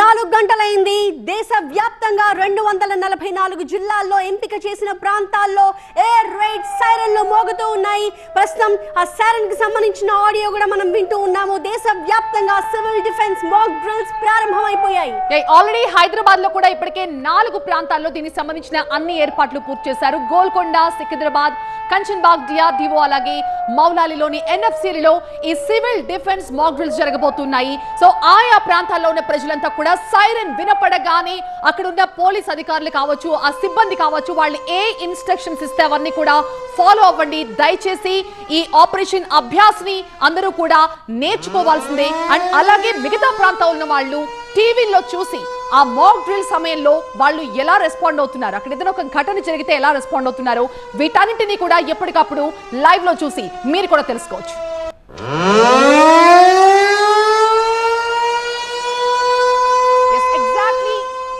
నాలుగు గంటలైంది. దేశ వ్యాప్తంగా రెండు వందల నలభై నాలుగు జిల్లాల్లో ఎంపిక చేసిన ప్రాంతాల్లో ఎయిర్ రైడ్ సైరన్లు మోగుతూ ఉన్నాయి. ప్రస్తుతం ఆ సైరన్కి సంబంధించిన ఆడియో కూడా మనం వింటూ ఉన్నాము. దేశ వ్యాప్తంగా సివిల్ డిఫెన్స్ మాక్ డ్రిల్స్ ప్రారంభమైపోయాయి. ఆల్రెడీ హైదరాబాద్లో కూడా ఇప్పటికే నాలుగు ప్రాంతాల్లో దీనికి సంబంధించిన అన్ని ఏర్పాట్లు పూర్తి చేశారు. గోల్కొండ సికింద్రాబాద్ కంచన్బాగ్ డిఆర్డిఓ అలాగే మౌలాలిలోని ఎన్ఎఫ్సిలో ఈ సివిల్ డిఫెన్స్ మాక్డ్రిల్స్ జరగబోతున్నాయి. సో ఆయా ప్రాంతాల్లో ఉన్న ప్రజలంతా కూడా సైరన్ వినపడగానే అక్కడ ఉన్న పోలీస్ అధికారులు కావచ్చు ఆ సిబ్బంది కావచ్చు వాళ్ళు ఏ ఇన్స్ట్రక్షన్స్ ఇస్తే అవన్నీ కూడా ఫాలో అవ్వండి. దయచేసి ఈ ఆపరేషన్ అభ్యాస్ని అందరూ కూడా నేర్చుకోవాల్సిందే. అండ్ అలాగే మిగతా ప్రాంతాల్లో ఉన్న వాళ్ళు టీవీలో చూసి ఆ మాక్ డ్రిల్ సమయంలో వాళ్ళు ఎలా రెస్పాండ్ అవుతున్నారు? అక్కడ ఏదైనా ఒక ఘటన జరిగితే ఎలా రెస్పాండ్ అవుతున్నారు? వీటన్నింటినీ కూడా ఎప్పటికప్పుడు లైవ్లో చూసి మీరు కూడా తెలుసుకోవచ్చు.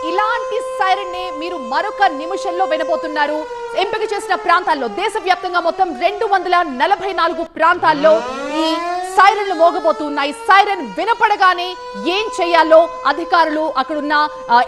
ఇలాంటి సైరన్ని మీరు మరొక నిమిషంలో వినబోతున్నారు. ఎంపిక చేసిన ప్రాంతాల్లో దేశవ్యాప్తంగా మొత్తం రెండు వందల నలభై నాలుగు ప్రాంతాల్లో ఈ సైరన్లు మోగబోతున్నాయి. సైరన్ వినపడగానే ఏం చేయాలో అధికారులు అక్కడున్న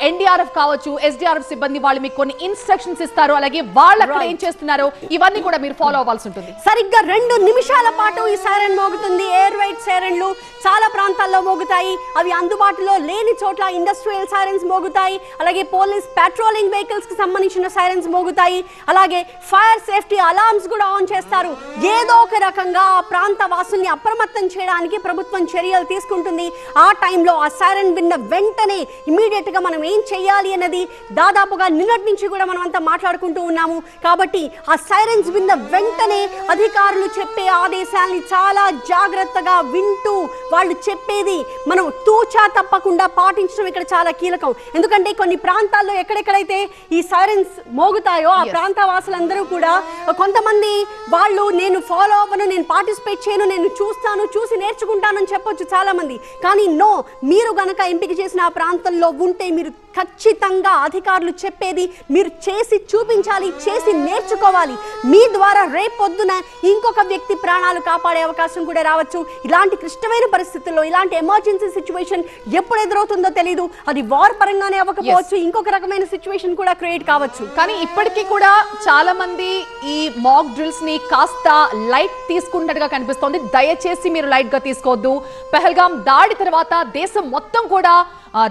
ఎన్డీఆర్ఎఫ్ కావచ్చు ఎస్డీఆర్ఎఫ్ సిబ్బంది వాళ్ళు మీకు కొన్ని ఇన్స్ట్రక్షన్స్ ఇస్తారు. అలాగే వాళ్ళు అక్కడ ఏం చేస్తున్నారో ఇవన్నీ కూడా మీరు ఫాలో అవ్వాల్సి ఉంటుంది సరిగ్గా రెండు నిమిషాల పాటు ఈ సైరన్ మోగుతుంది. ఎయిర్ రైడ్ సైరన్లు చాలా ప్రాంతాల్లో మోగుతాయి. అవి అందుబాటులో లేని చోట్ల ఇండస్ట్రియల్ సైరన్స్ మోగుతాయి. అలాగే పోలీస్ పెట్రోలింగ్ వెహికల్స్కి సంబంధించిన సైరన్స్ మోగుతాయి. అలాగే ఫైర్ సేఫ్టీ అలార్మ్స్ కూడా ఆన్ చేస్తారు. ఏదో ఒక రకంగా ఆ ప్రాంత వాసుల్ని అప్రమత్తం చేయడానికి ప్రభుత్వం చర్యలు తీసుకుంటుంది. ఆ టైంలో ఆ సైరన్ విన్న వెంటనే ఇమీడియట్గా మనం ఏం చేయాలి అన్నది దాదాపుగా నిన్నటి నుంచి కూడా మనం అంతా మాట్లాడుకుంటూ ఉన్నాము. కాబట్టి ఆ సైరన్స్ విన్న వెంటనే అధికారులు చెప్పే ఆదేశాల్ని చాలా జాగ్రత్తగా వింటూ వాళ్ళు చెప్పేది మనం తూచా తప్పకుండా పాటించడం ఇక్కడ చాలా కీలకం. ఎందుకంటే కొన్ని ప్రాంతాల్లో ఎక్కడెక్కడైతే ఈ సైరన్స్ మోగుతాయో ఆ. ప్రాంత వాసులందరూ కూడా కొంతమంది వాళ్ళు నేను ఫాలో అవ్వను నేను పార్టిసిపేట్ చేయను నేను చూస్తాను చూసి నేర్చుకుంటానని చెప్పొచ్చు చాలా మంది కానీ నో మీరు గనక ఎంపిక చేసిన ఆ ప్రాంతంలో ఉంటే మీరు ఖచ్చితంగా అధికారులు చెప్పేది మీరు చేసి చూపించాలి చేసి నేర్చుకోవాలి. మీ ద్వారా రేపొద్దున ఇంకొక వ్యక్తి ప్రాణాలు కాపాడే అవకాశం కూడా రావచ్చు. ఇలాంటి క్లిష్టమైన పరిస్థితుల్లో ఇలాంటి ఎమర్జెన్సీ సిచ్యువేషన్ ఎప్పుడు ఎదురవుతుందో తెలియదు అది వార్ పరంగానే అవ్వకపోవచ్చు ఇంకొక రకమైన సిచ్యువేషన్ కూడా క్రియేట్ కావచ్చు. కానీ ఇప్పటికీ కూడా చాలా మంది ఈ మాక్ డ్రిల్స్ని కాస్త లైట్ తీసుకున్నట్టుగా కనిపిస్తోంది. దయచేసి మీరు లైట్గా తీసుకోవద్దు. పెహల్గాం దాడి తర్వాత దేశం మొత్తం కూడా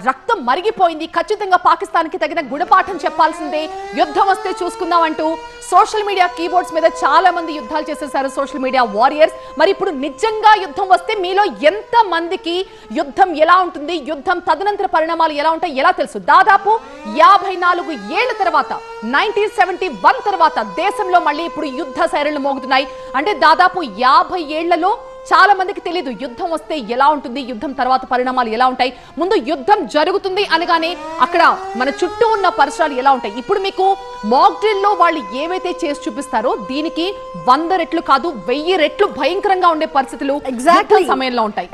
రక్తం మరిగిపోయింది. ఖచ్చితంగా పాకిస్తాన్కి తగిన గుణపాఠం చెప్పాల్సిందే. యుద్ధం వస్తే చూసుకుందాం అంటూ సోషల్ మీడియా కీబోర్డ్స్ మీద చాలా మంది యుద్ధాలు చేసేసారు సోషల్ మీడియా వారియర్స్. మరి ఇప్పుడు నిజంగా యుద్ధం వస్తే మీలో ఎంత మందికి యుద్ధం ఎలా ఉంటుంది? యుద్ధం తదనంతర పరిణామాలు ఎలా ఉంటాయి? ఎలా తెలుసు? దాదాపు యాభై నాలుగు ఏళ్ళ తర్వాత నైన్టీన్ సెవెంటీ వన్ తర్వాత దేశంలో మళ్ళీ ఇప్పుడు యుద్ధ శైలులు మోగుతున్నాయి. అంటే దాదాపు యాభై ఏళ్ళలో చాలా మందికి తెలియదు యుద్ధం వస్తే ఎలా ఉంటుంది యుద్ధం తర్వాత పరిణామాలు ఎలా ఉంటాయి ముందు యుద్ధం జరుగుతుంది అనగానే అక్కడ మన చుట్టూ ఉన్న పరిసరాలు ఎలా ఉంటాయి ఇప్పుడు మీకు మాక్ డ్రిల్లో వాళ్ళు ఏవైతే చేసి చూపిస్తారో దీనికి వంద రెట్లు కాదు వెయ్యి రెట్లు భయంకరంగా ఉండే పరిస్థితులు. యుద్ధం సమయంలో ఉంటాయి.